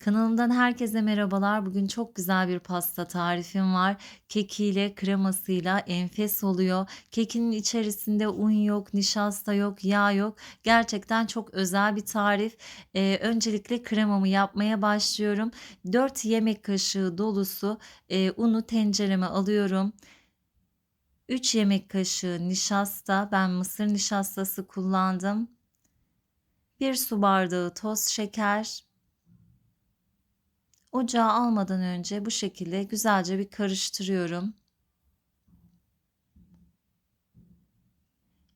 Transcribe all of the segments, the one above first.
Kanalımdan herkese merhabalar. Bugün çok güzel bir pasta tarifim var. Kekiyle, kremasıyla enfes oluyor. Kekinin içerisinde un yok, nişasta yok, yağ yok. Gerçekten çok özel bir tarif. Ee, öncelikle kremamı yapmaya başlıyorum. 4 yemek kaşığı dolusu e, unu tencereme alıyorum. 3 yemek kaşığı nişasta, ben mısır nişastası kullandım. 1 su bardağı toz şeker, Ocağa almadan önce bu şekilde güzelce bir karıştırıyorum.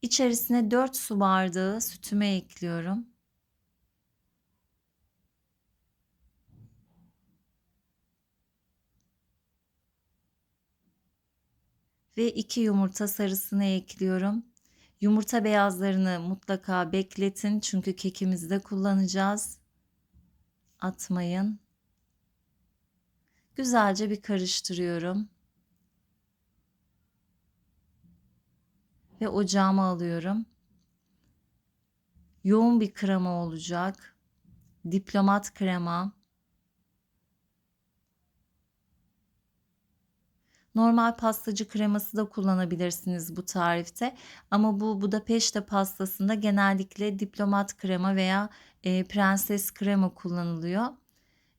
İçerisine 4 su bardağı sütüme ekliyorum. Ve 2 yumurta sarısını ekliyorum. Yumurta beyazlarını mutlaka bekletin çünkü kekimizde kullanacağız. Atmayın. Güzelce bir karıştırıyorum. Ve ocağıma alıyorum. Yoğun bir krema olacak. Diplomat krema. Normal pastacı kreması da kullanabilirsiniz bu tarifte. Ama bu Budapeşte pastasında genellikle diplomat krema veya e, prenses krema kullanılıyor.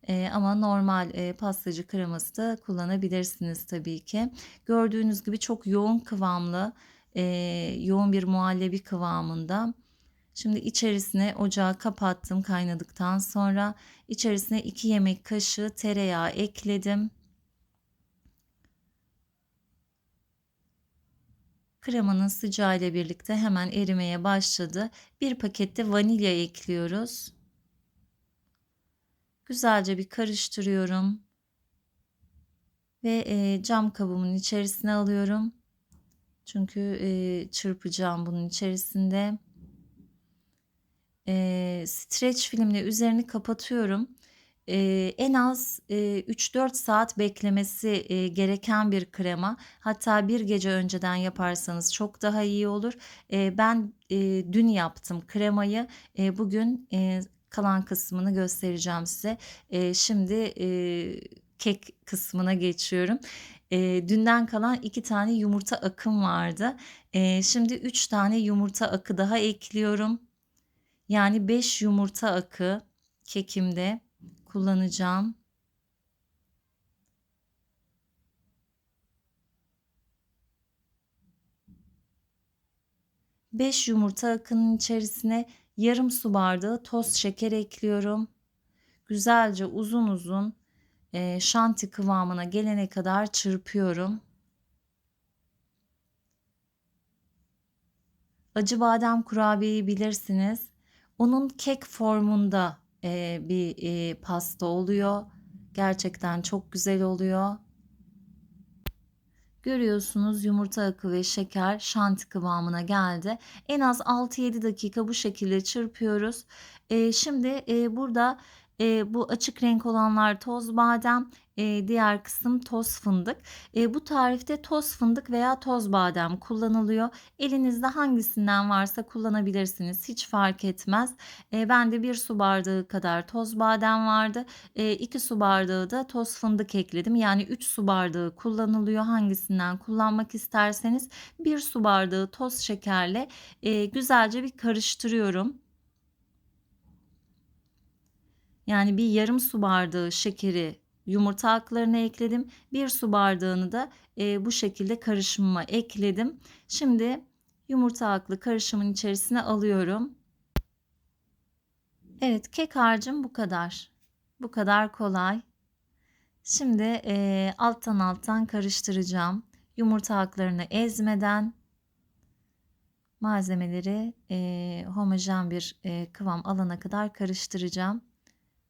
E, ama normal e, pastacı kreması da kullanabilirsiniz tabii ki. Gördüğünüz gibi çok yoğun kıvamlı, e, yoğun bir muhallebi kıvamında. Şimdi içerisine ocağı kapattım kaynadıktan sonra içerisine 2 yemek kaşığı tereyağı ekledim. Kremanın sıcağı ile birlikte hemen erimeye başladı. Bir pakette vanilya ekliyoruz. Güzelce bir karıştırıyorum. Ve e, cam kabımın içerisine alıyorum. Çünkü e, çırpacağım bunun içerisinde. E, streç filmle üzerini kapatıyorum. E, en az e, 3-4 saat beklemesi e, gereken bir krema. Hatta bir gece önceden yaparsanız çok daha iyi olur. E, ben e, dün yaptım kremayı. E, bugün e, kalan kısmını göstereceğim size. E, şimdi e, kek kısmına geçiyorum. E, dünden kalan iki tane yumurta akım vardı. E, şimdi üç tane yumurta akı daha ekliyorum. Yani beş yumurta akı kekimde kullanacağım. Beş yumurta akının içerisine yarım su bardağı toz şeker ekliyorum. Güzelce uzun uzun e, şanti kıvamına gelene kadar çırpıyorum. Acı badem kurabiyeyi bilirsiniz. Onun kek formunda e, bir e, pasta oluyor. Gerçekten çok güzel oluyor. Görüyorsunuz yumurta akı ve şeker şanti kıvamına geldi. En az 6-7 dakika bu şekilde çırpıyoruz. E, şimdi e, burada e, bu açık renk olanlar toz badem, e, diğer kısım toz fındık. E, bu tarifte toz fındık veya toz badem kullanılıyor. Elinizde hangisinden varsa kullanabilirsiniz. Hiç fark etmez. E, ben de bir su bardağı kadar toz badem vardı. 2 e, su bardağı da toz fındık ekledim. Yani 3 su bardağı kullanılıyor. Hangisinden kullanmak isterseniz bir su bardağı toz şekerle e, güzelce bir karıştırıyorum. Yani bir yarım su bardağı şekeri yumurta aklarına ekledim. Bir su bardağını da e, bu şekilde karışımıma ekledim. Şimdi yumurta aklı karışımın içerisine alıyorum. Evet kek harcım bu kadar. Bu kadar kolay. Şimdi e, alttan alttan karıştıracağım. Yumurta aklarını ezmeden malzemeleri e, homojen bir e, kıvam alana kadar karıştıracağım.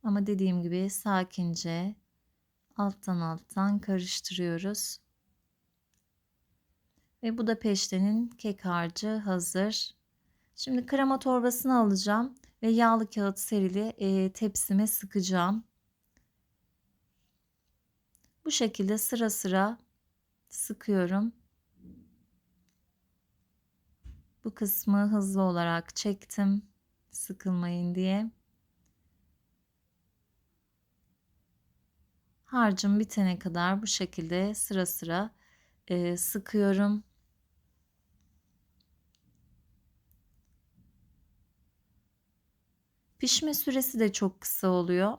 Ama dediğim gibi sakince alttan alttan karıştırıyoruz. Ve bu da peştenin kek harcı hazır. Şimdi krema torbasını alacağım ve yağlı kağıt serili e, tepsime sıkacağım. Bu şekilde sıra sıra sıkıyorum. Bu kısmı hızlı olarak çektim sıkılmayın diye. Harcım bitene kadar bu şekilde sıra sıra e, sıkıyorum. Pişme süresi de çok kısa oluyor.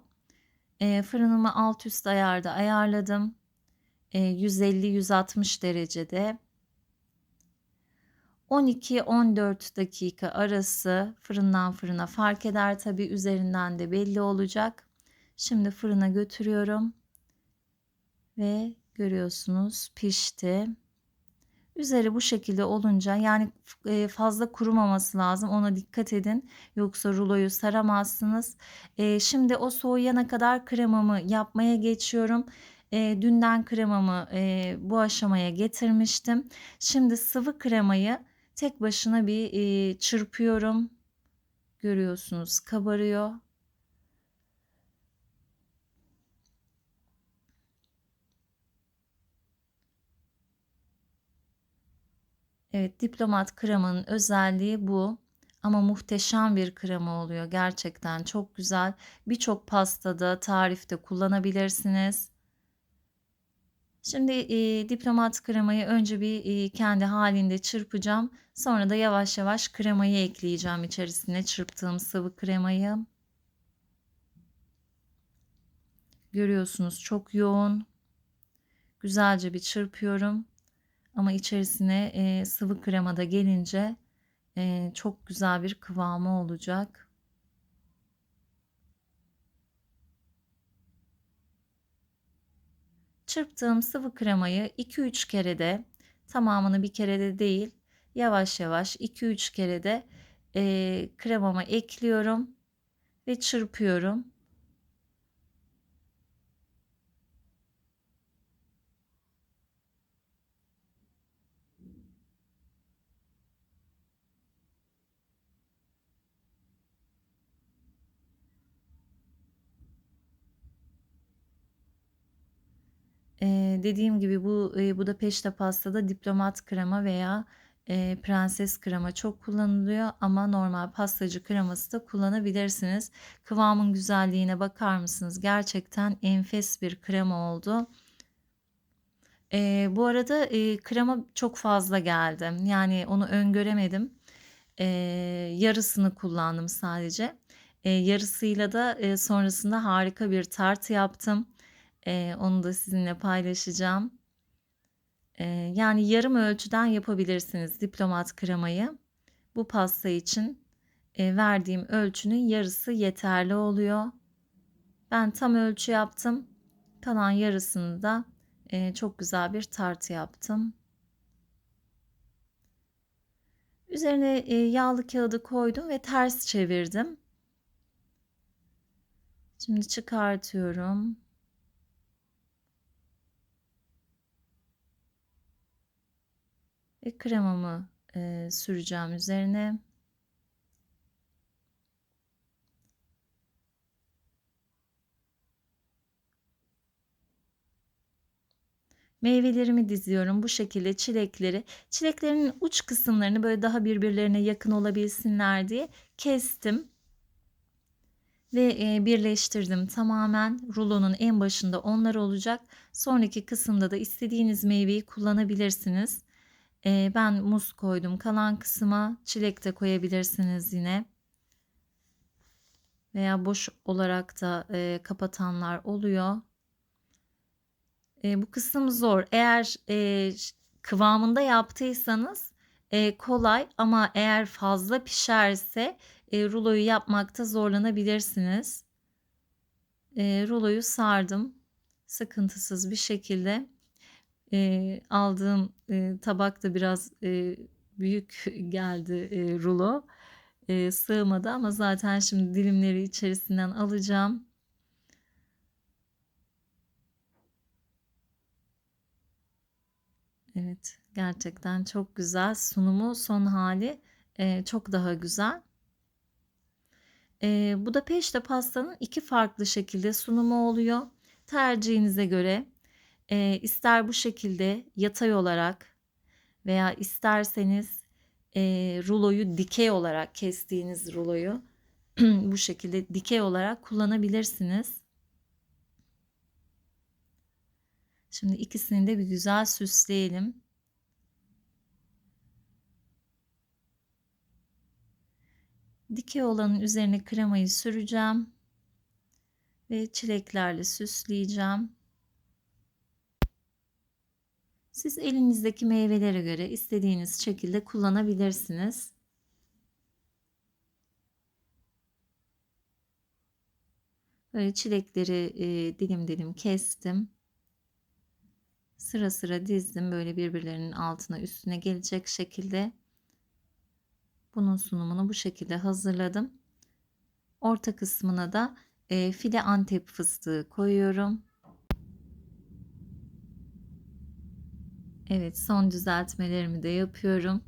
E, fırınımı alt üst ayarda ayarladım. E, 150-160 derecede. 12-14 dakika arası fırından fırına fark eder tabi üzerinden de belli olacak. Şimdi fırına götürüyorum ve görüyorsunuz pişti. Üzeri bu şekilde olunca yani e, fazla kurumaması lazım ona dikkat edin yoksa ruloyu saramazsınız. E, şimdi o soğuyana kadar kremamı yapmaya geçiyorum. E, dünden kremamı bu aşamaya getirmiştim. Şimdi sıvı kremayı tek başına bir çırpıyorum. Görüyorsunuz kabarıyor. Evet, diplomat kremanın özelliği bu. Ama muhteşem bir krema oluyor gerçekten çok güzel. Birçok pastada, tarifte kullanabilirsiniz. Şimdi e, diplomat kremayı önce bir e, kendi halinde çırpacağım. Sonra da yavaş yavaş kremayı ekleyeceğim içerisine çırptığım sıvı kremayı. Görüyorsunuz çok yoğun. Güzelce bir çırpıyorum. Ama içerisine e, sıvı krema da gelince e, çok güzel bir kıvamı olacak. Çırptığım sıvı kremayı 2-3 kere de tamamını bir kere de değil yavaş yavaş 2-3 kere de e, kremama ekliyorum ve çırpıyorum. Eee, dediğim gibi bu, eee, Budapeşte pastada diplomat krema veya, eee, prenses krema çok kullanılıyor ama normal pastacı kreması da kullanabilirsiniz. Kıvamın güzelliğine bakar mısınız? Gerçekten enfes bir krema oldu. Eee, bu arada, eee, krema çok fazla geldi. Yani onu öngöremedim. Eee, yarısını kullandım sadece. Eee, yarısıyla da, eee, sonrasında harika bir tart yaptım. Eee, onu da sizinle paylaşacağım. Eee, yani yarım ölçüden yapabilirsiniz diplomat kremayı. Bu pasta için eee, verdiğim ölçünün yarısı yeterli oluyor. Ben tam ölçü yaptım. Kalan yarısını da eee, çok güzel bir tart yaptım. Üzerine eee, yağlı kağıdı koydum ve ters çevirdim. Şimdi çıkartıyorum. Ve kremamı e, süreceğim üzerine. Meyvelerimi diziyorum bu şekilde çilekleri. Çileklerin uç kısımlarını böyle daha birbirlerine yakın olabilsinler diye kestim. Ve e, birleştirdim tamamen. Rulonun en başında onlar olacak. Sonraki kısımda da istediğiniz meyveyi kullanabilirsiniz. Ee, ben muz koydum. Kalan kısma çilek de koyabilirsiniz yine. Veya boş olarak da e, kapatanlar oluyor. E, bu kısım zor. Eğer e, kıvamında yaptıysanız e, kolay ama eğer fazla pişerse e, ruloyu yapmakta zorlanabilirsiniz. E, ruloyu sardım sıkıntısız bir şekilde. Eee, aldığım, eee, tabak da biraz, eee, büyük geldi, eee, rulo. Eee, sığmadı ama zaten şimdi dilimleri içerisinden alacağım. Evet, gerçekten çok güzel. Sunumu, son hali eee, çok daha güzel. Eee, Budapeşte pastanın iki farklı şekilde sunumu oluyor. Tercihinize göre e, ister bu şekilde yatay olarak veya isterseniz e, ruloyu dikey olarak kestiğiniz ruloyu bu şekilde dikey olarak kullanabilirsiniz. Şimdi ikisini de bir güzel süsleyelim. Dikey olanın üzerine kremayı süreceğim ve çileklerle süsleyeceğim. Siz elinizdeki meyvelere göre istediğiniz şekilde kullanabilirsiniz. Böyle çilekleri e, dilim dilim kestim. Sıra sıra dizdim böyle birbirlerinin altına üstüne gelecek şekilde. Bunun sunumunu bu şekilde hazırladım. Orta kısmına da e, file antep fıstığı koyuyorum. Evet son düzeltmelerimi de yapıyorum.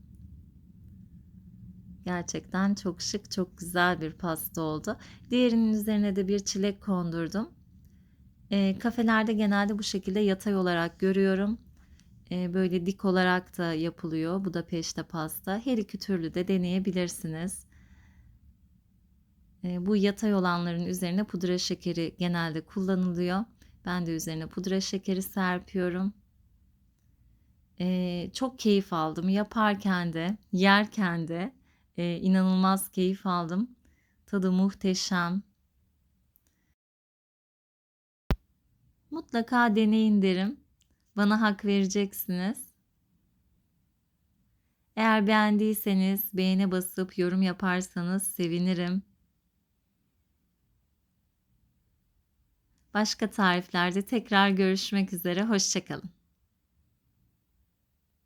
Gerçekten çok şık, çok güzel bir pasta oldu. Diğerinin üzerine de bir çilek kondurdum. E, kafelerde genelde bu şekilde yatay olarak görüyorum. E, böyle dik olarak da yapılıyor. Bu da peşte pasta. Her iki türlü de deneyebilirsiniz. E, bu yatay olanların üzerine pudra şekeri genelde kullanılıyor. Ben de üzerine pudra şekeri serpiyorum. E, çok keyif aldım. Yaparken de, yerken de e, inanılmaz keyif aldım. Tadı muhteşem. Mutlaka deneyin derim. Bana hak vereceksiniz. Eğer beğendiyseniz beğene basıp yorum yaparsanız sevinirim. Başka tariflerde tekrar görüşmek üzere. Hoşçakalın.